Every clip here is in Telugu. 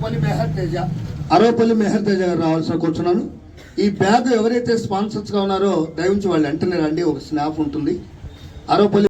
అరవపల్లి మెహర్ తేజ అరవపల్లి మెహర్ తేజ గారు రావాల్సిన కూర్చున్నాను. ఈ బ్యాగ్ ఎవరైతే స్పాన్సర్స్గా ఉన్నారో దయవించి వాళ్ళు వెంటనే రండి ఒక స్నాప్ ఉంటుంది. అరవపల్లి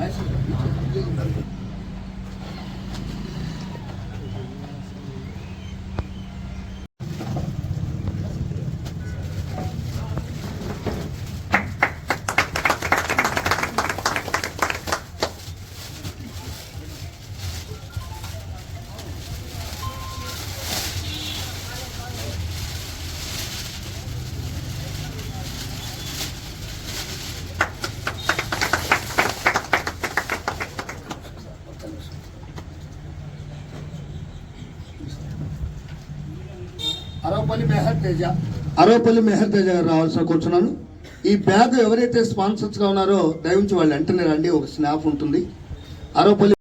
అరవపల్లి తేజ అరవపల్లి మెహర్ తేజ గారు రావాల్సిన కూర్చున్నాను. ఈ బ్యాగ్ ఎవరైతే స్పాన్సర్స్గా ఉన్నారో దయవించి వాళ్ళు వెంటనే రండి ఒక స్నాప్ ఉంటుంది. అరవపల్లి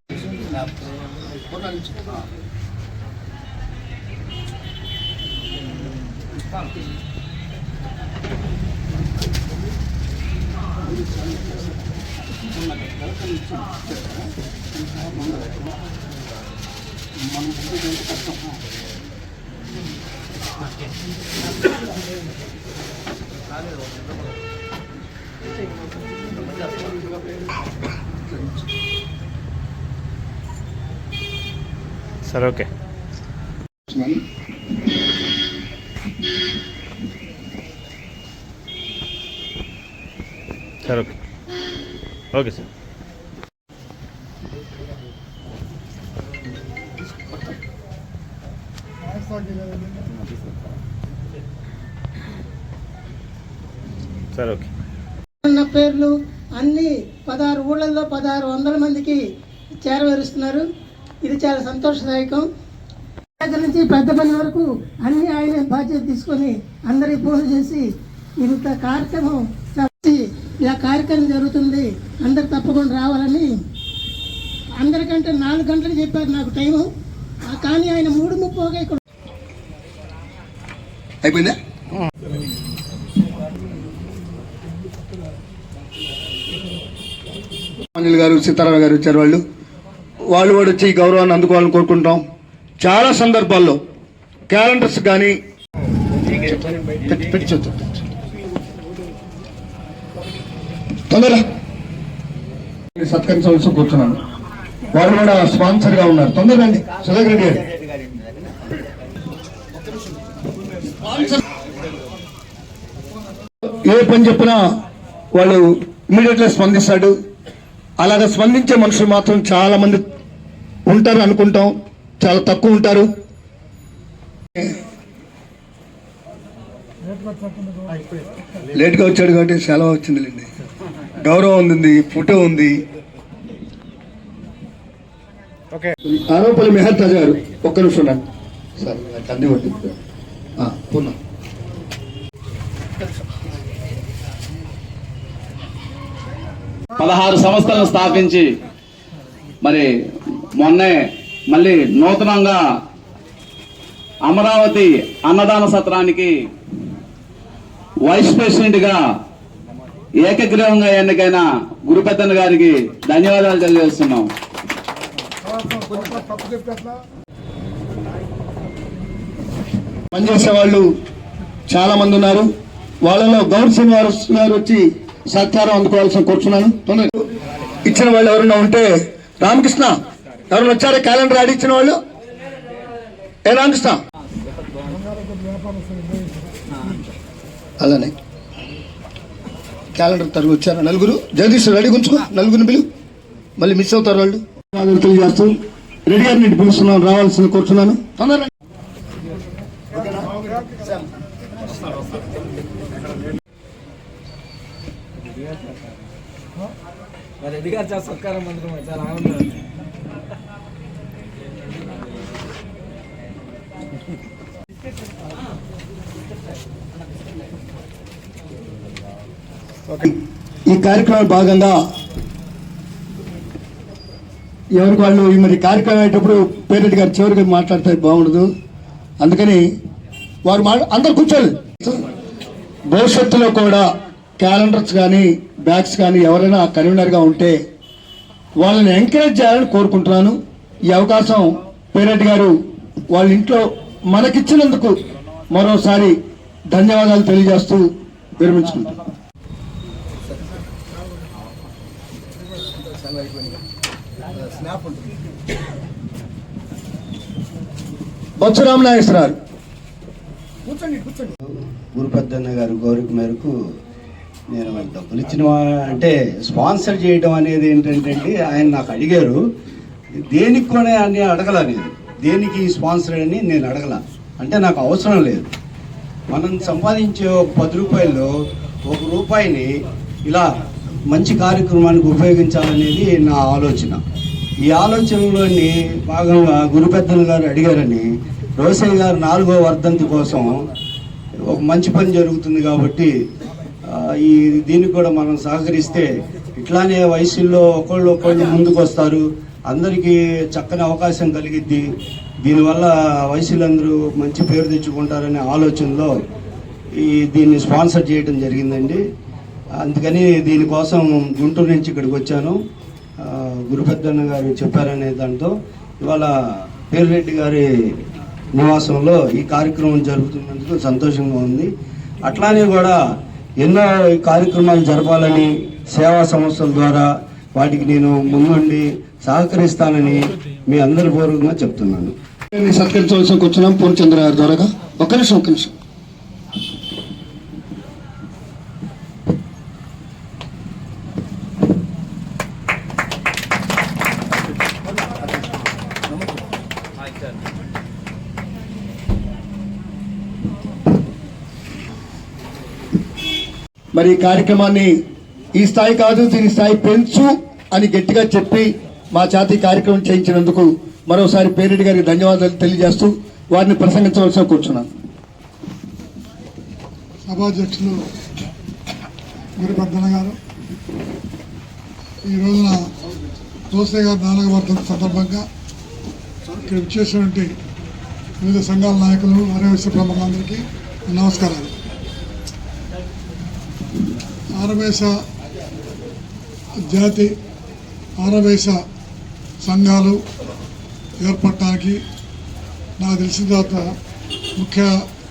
సరే ఓకే. సరే ఓకే. Okay sir. సరే ఓకే. ఉన్న పేర్లు అన్ని పదహారు ఊళ్ళల్లో పదహారు వందల మందికి చేరవేరుస్తున్నారు. ఇది చాలా సంతోషదాయకం. దగ్గర నుంచి పెద్ద పని వరకు అన్ని ఆయన బాధ్యత తీసుకొని అందరికి పూజ చేసి ఇంత కార్యక్రమం చేసి ఇలా కార్యక్రమం జరుగుతుంది. అందరు తప్పకుండా రావాలని అందరికంటే నాలుగు గంటలు చెప్పారు నాకు టైము. కానీ ఆయన మూడు ముప్పగా ఇక్కడ అయిపోయిందా? అనిల్ గారు సీతారామ గారు వచ్చారు వాళ్ళు. వాళ్ళు కూడా వచ్చి ఈ గౌరవాన్ని అందుకోవాలని కోరుకుంటాం చాలా సందర్భాల్లో క్యాలెండర్స్ కానీ పెట్టి చూద్దాం. తొందరగా. సత్కరించవలసి కూర్చున్నాను. వారు కూడా స్పాన్సర్గా ఉన్నారు. తొందరగా అండి సుధాకర్ రెడ్డి గారు ఏ పని చెప్పినా వాళ్ళు ఇమీడియట్గా స్పందిస్తాడు. అలాగ స్పందించే మనుషులు మాత్రం చాలా మంది ఉంటారు అనుకుంటాం. చాలా తక్కువ ఉంటారు. లేట్గా వచ్చాడు కాబట్టి సెలవు వచ్చిందిలేండి గౌరవం ఉంది ఫోటో ఉంది. ఆరోపల్లి మెహర్ తాజా గారు ఒక్క నిమిషం రండి. సార్ అన్ని పున్నా పదహారు సంస్థలను స్థాపించి మరి మొన్నే మళ్ళీ నూతనంగా అమరావతి అన్నదాన సత్రానికి వైస్ ప్రెసిడెంట్గా ఏకగ్రీవంగా ఎన్నికైన గురుపెద్దన్ గారికి ధన్యవాదాలు తెలియజేస్తున్నాం. పనిచేసే వాళ్ళు చాలా మంది ఉన్నారు. వాళ్ళలో గౌర్ శ్రీనివాస్ గారు వచ్చి సత్కారం అందుకోవాల్సిన కూర్చున్నాను. తొందరగా. ఇచ్చిన వాళ్ళు ఎవరైనా ఉంటే రామకృష్ణ ఎవరైనా వచ్చారా క్యాలెండర్ ఆడి ఇచ్చిన వాళ్ళు? ఏ రామకృష్ణ? అలానే. క్యాలెండర్ తరుగు వచ్చారా? నలుగురు? జగదీష్ రెడీ ఉంచుకో నలుగురిని పిలువు. మళ్ళీ మిస్ అవుతారు వాళ్ళు. తెలియజేస్తూ రెడీ గారిని పిలుస్తున్నాను రావాల్సిన కూర్చున్నాను. తొందరగా. రెడ్డి గారు చాలా సత్కారం పొందడం చాలా ఆనందం ఈ కార్యక్రమం భాగంగా ఎవరికి వాళ్ళు ఈ మరి కార్యక్రమం అయ్యేటప్పుడు పేరెంట్ గారు చివరికి మాట్లాడితే బాగుండదు. అందుకని వారు మా అందరు కూర్చోండి. భవిష్యత్తులో కూడా క్యాలెండర్స్ కానీ బ్యాగ్స్ కానీ ఎవరైనా కన్వీనర్గా ఉంటే వాళ్ళని ఎంకరేజ్ చేయాలని కోరుకుంటున్నాను. ఈ అవకాశం పేరెంట్ గారు వాళ్ళ ఇంట్లో మనకిచ్చినందుకు మరోసారి ధన్యవాదాలు తెలియజేస్తూ విరమించుకుంటాను బొత్స రామనాగేశ్వరరావు గురుపెద్దన్న గారి కోరిక మేరకు నేను డబ్బులు ఇచ్చిన అంటే స్పాన్సర్ చేయడం అనేది ఏంటంటే అండి, ఆయన నాకు అడిగారు దేనికి కూడా అని అడగలా నేను. దేనికి స్పాన్సర్ అని నేను అడగల. అంటే నాకు అవసరం లేదు. మనం సంపాదించే పది రూపాయల్లో ఒక రూపాయిని ఇలా మంచి కార్యక్రమానికి ఉపయోగించాలనేది నా ఆలోచన. ఈ ఆలోచనలోని భాగంగా గురుపెద్దన్న గారు అడిగారని రోసయ్య గారు నాలుగో వర్ధంతి కోసం ఒక మంచి పని జరుగుతుంది కాబట్టి ఈ దీనికి కూడా మనం సహకరిస్తే ఇట్లానే వయసుల్లో ఒకళ్ళు ఒకళ్ళు ముందుకు వస్తారు అందరికీ చక్కని అవకాశం కలిగిద్ది. దీనివల్ల వయసులందరూ మంచి పేరు తెచ్చుకుంటారనే ఆలోచనలో ఈ దీన్ని స్పాన్సర్ చేయడం జరిగిందండి. అందుకని దీనికోసం గుంటూరు నుంచి ఇక్కడికి వచ్చాను. గురుపెద్దన్న గారు చెప్పారనే దాంతో ఇవాళ పేరురెడ్డి గారి నివాసంలో ఈ కార్యక్రమం జరుగుతున్నందుకు సంతోషంగా ఉంది. అట్లానే కూడా ఎన్నో కార్యక్రమాలు జరపాలని సేవా సంస్థల ద్వారా వాటికి నేను ముందుండి సహకరిస్తానని మీ అందరి పూర్వకంగా చెప్తున్నాను. సత్కరించవలసిన కూర్చున్నాం పూర్ణచంద్ర గారి ద్వారా ఒక నిమిషం ఒక నిమిషం. మరి ఈ కార్యక్రమాన్ని ఈ స్థాయి కాదు దీని స్థాయి పెంచు అని గట్టిగా చెప్పి మా చేత కార్యక్రమం చేయించినందుకు మరోసారి పేరెడ్డి గారికి ధన్యవాదాలు తెలియజేస్తూ వారిని ప్రసంగించవలసిన కూర్చున్నాను. సభాధ్యక్షులు గురిపర్ధన గారు ఈ రోజున దోసే గారి నాలుగవ వర్ధంతి సందర్భంగా ఇక్కడ విచ్చేసినటువంటి వివిధ సంఘాల నాయకులు ఆర్యవైశ్య ప్రముఖులందరికీ నమస్కారాలు. ఆరవేశ జాతి ఆరవేశ సంఘాలు ఏర్పడటానికి నాకు తెలిసిన తర్వాత ముఖ్య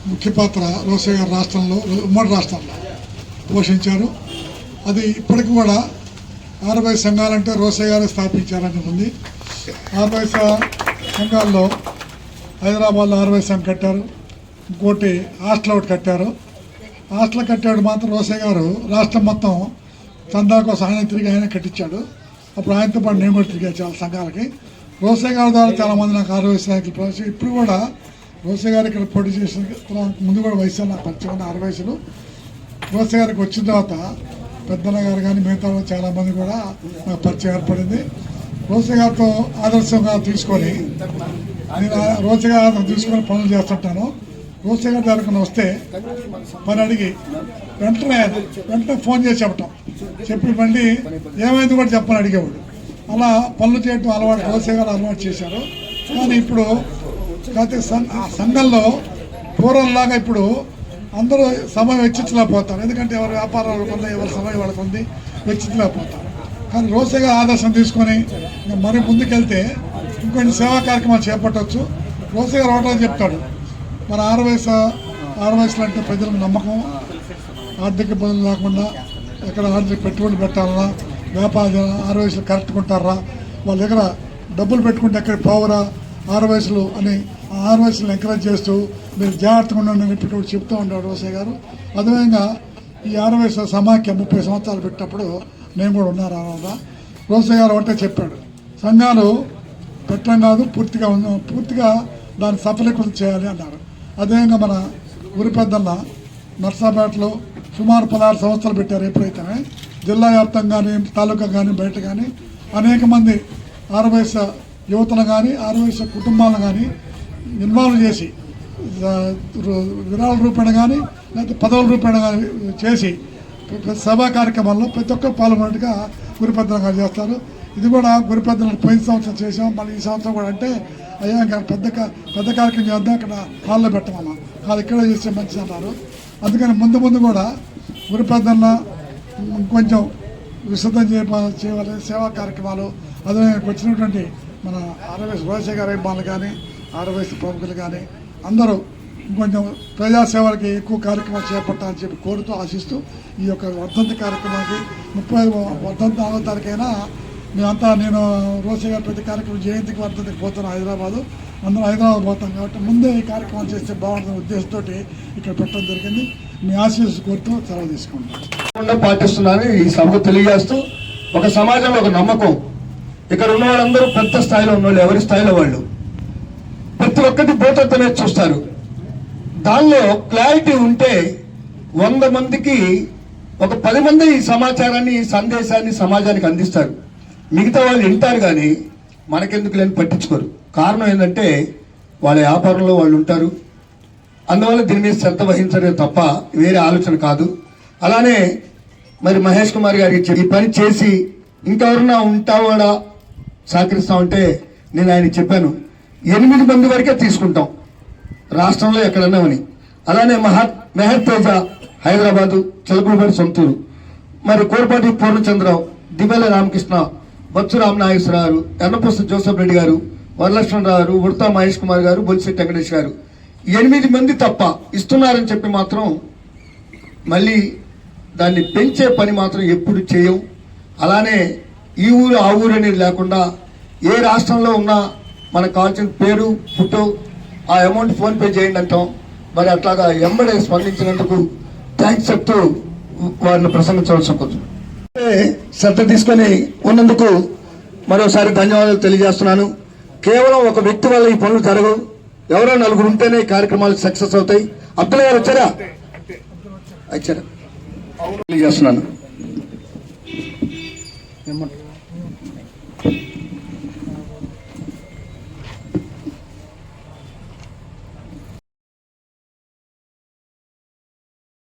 ముఖ్య పాత్ర రోసే రాష్ట్రంలో ఉమ్మడి రాష్ట్రంలో పోషించారు. అది ఇప్పటికి కూడా ఆరవై సంఘాలంటే రోసే గారు స్థాపించారని ఉంది. ఆరవై సంఘాల్లో హైదరాబాద్లో ఆర్వై సంఘం కట్టారు. ఇంకోటి హాస్టల్ ఒకటి కట్టారు. హాస్టల్ కట్టాడు మాత్రం రోసే గారు. రాష్ట్రం మొత్తం చందా కోసం ఆయన తిరిగి ఆయన కట్టించాడు. అప్పుడు ఆయనతో పాటు నేను కూడా తిరిగా చాలా సంఘాలకి. రోసే గారి ద్వారా చాలామంది నాకు ఆర్వై నాయకులు పరిచయం ఇప్పుడు కూడా రోసే గారు ఇక్కడ పోటీ చేసిన ముందు కూడా వయసు నాకు పరిచయం ఉన్న ఆరు వయసులు రోసే గారికి వచ్చిన తర్వాత పెద్దన్న గారు కానీ మిగతా చాలామంది కూడా నాకు పరిచయం ఏర్పడింది. రోసే గారితో ఆదర్శంగా తీసుకొని నేను ఆ రోసే తీసుకొని పనులు చేస్తుంటాను. రోసే గారి వస్తే పని అడిగి వెంటనే వెంటనే ఫోన్ చేసి చెప్పటం. చెప్పి మళ్ళీ ఏమైంది కూడా చెప్పని అడిగేవాడు. అలా పనులు చేయటం అలవాటు రోసే అలవాటు చేశారు. కానీ ఇప్పుడు కాకపోతే సంఘంలో పూర్వంలాగా ఇప్పుడు అందరూ సమయం వెచ్చించలేకపోతారు. ఎందుకంటే ఎవరి వ్యాపారాలు ఉంది ఎవరి సమయం వాళ్ళకు ఉంది వెచ్చించలేకపోతారు. కానీ రోసేగా ఆదర్శం తీసుకొని మరి ముందుకెళ్తే ఇంకొన్ని సేవా కార్యక్రమాలు చేపట్టవచ్చు రోసేగా రావటం చెప్తాడు. మన ఆరు వయసు ఆరు వయసులు అంటే ప్రజలకు నమ్మకం ఆర్థిక ఇబ్బందులు లేకుండా ఎక్కడ ఆర్థిక పెట్టుబడి పెట్టాలన్నా వ్యాపార ఆరవయసులు కరెక్ట్ ఉంటారా వాళ్ళ దగ్గర డబ్బులు పెట్టుకుంటే ఎక్కడ పోవరా? ఆరవయసులు అని ఆ ఎంకరేజ్ చేస్తూ మీరు జాగ్రత్తగా ఉండండి అని ఇప్పుడు చెప్తూ ఉంటాడు రోసయ్య గారు. అదేవిధంగా ఈ ఆరు సమాఖ్య ముప్పై సంవత్సరాలు పెట్టినప్పుడు నేను కూడా ఉన్నాను ఆ రోసయ్య గారు ఒకటే చెప్పాడు సంఘాలు పెట్టడం కాదు పూర్తిగా పూర్తిగా దాన్ని సఫలీకృతం చేయాలి అన్నారు. అదేవిధంగా మన ఊరి పెద్దన్న నర్సాపేటలో సుమారు పదహారు సంవత్సరాలు పెట్టారు ఎప్పుడైతే జిల్లా వ్యాప్తంగా కానీ తాలూకా కానీ బయట కానీ అనేక మంది ఆరువయస యువతను కానీ ఆరువయస కుటుంబాలను కానీ ఇన్వాల్వ్ చేసి విరాళ రూపేణ కానీ లేకపోతే పదవుల రూపేణ కానీ చేసి సభా కార్యక్రమాల్లో ప్రతి ఒక్కరు పాల్గొన్నట్టుగా గురిపెద్దలు గారు చేస్తారు. ఇది కూడా గురిపెద్దలు పోయిన సంవత్సరం చేసాం మళ్ళీ ఈ సంవత్సరం కూడా అంటే అయ్యా ఇంకా పెద్ద కా- పెద్ద కార్యక్రమం చేద్దాం అక్కడ హాల్లో పెట్టమన్నా వాళ్ళు ఇక్కడ చేస్తే మంచిది అన్నారు అందుకని ముందు ముందు కూడా గురి పెద్దన్న కొంచెం విస్తృతం చేయ చేయాలి. సేవా కార్యక్రమాలు అదే వచ్చినటువంటి మన ఆర్ఎస్ రాజశేఖర అభిమానులు కానీ ఆర్ఎస్ ప్రముఖులు కానీ అందరూ కొంచెం ప్రజాసేవలకి ఎక్కువ కార్యక్రమాలు చేపట్టాలని చెప్పి కోరుతూ ఆశిస్తూ ఈ యొక్క వర్ధంతి కార్యక్రమానికి ముప్పై వర్ధంతి ఆరో తారీఖైనా మేమంతా నేను రోసే గారి ప్రతి కార్యక్రమం జయంతికి వర్ధంతికి పోతాను హైదరాబాదు. అందరం హైదరాబాద్ పోతాం కాబట్టి ముందే ఈ కార్యక్రమం చేస్తే బాగుంటుంది ఉద్దేశంతో ఇక్కడ పెట్టడం జరిగింది. మీ ఆశీస్సు కోరుతూ సెలవు తీసుకుంటాం పాటిస్తున్నాను. ఈ సభకు తెలియజేస్తూ ఒక సమాజంలో ఒక నమ్మకం. ఇక్కడ ఉన్న వాళ్ళందరూ పెద్ద స్థాయిలో ఉన్న వాళ్ళు ఎవరి స్థాయిలో వాళ్ళు. ప్రతి ఒక్కటి భూతత్వనే చూస్తారు. దానిలో క్లారిటీ ఉంటే వంద మందికి ఒక పది మంది ఈ సమాచారాన్ని ఈ సందేశాన్ని సమాజానికి అందిస్తారు. మిగతా వాళ్ళు వింటారు కానీ మనకెందుకు లేని పట్టించుకోరు. కారణం ఏంటంటే వాళ్ళ వ్యాపారంలో వాళ్ళు ఉంటారు. అందువల్ల దీని మీద శ్రద్ధ వహించడం తప్ప వేరే ఆలోచన కాదు. అలానే మరి మహేష్ కుమార్ గారికి ఈ పని చేసి ఇంకెవరన్నా ఉంటావాడా సహకరిస్తామంటే నేను ఆయన చెప్పాను. ఎనిమిది మంది వరకే తీసుకుంటాం. రాష్ట్రంలో ఎక్కడన్నా అని. అలానే మహా మెహర్ తేజ హైదరాబాదు చిలకలపల్లి సొంతూరు. మరి కోరపాటి పూర్ణచంద్రరావు దివ్యాల రామకృష్ణ బొత్సు రామనాగేశ్వర గారు జోసఫ్ రెడ్డి గారు వరలక్ష్మణరావు గారు ఉడతా మహేష్ కుమార్ గారు బొలిశెట్టి వెంకటేష్ గారు. ఎనిమిది మంది తప్ప ఇస్తున్నారని చెప్పి మాత్రం మళ్ళీ దాన్ని పెంచే పని మాత్రం ఎప్పుడు చేయం. అలానే ఈ ఊరు ఆ ఊరు అనేది లేకుండా ఏ రాష్ట్రంలో ఉన్నా మనకు కావాల్సిన పేరు ఫోటో ఆ అమౌంట్ ఫోన్పే చేయండి అంటాం. మరి అట్లాగా ఎంబడే స్పందించినందుకు థ్యాంక్స్ చెప్తూ వారిని ప్రసంగించవలసి ఉంటుంది శ్రద్ధ తీసుకొని ఉన్నందుకు మరోసారి ధన్యవాదాలు తెలియజేస్తున్నాను. కేవలం ఒక వ్యక్తి వల్ల ఈ పనులు జరగవు. ఎవరో నలుగురు ఉంటేనే ఈ కార్యక్రమాలు సక్సెస్ అవుతాయి. అబ్దుల్ గారు వచ్చారా? వచ్చారా. తెలియజేస్తున్నాను.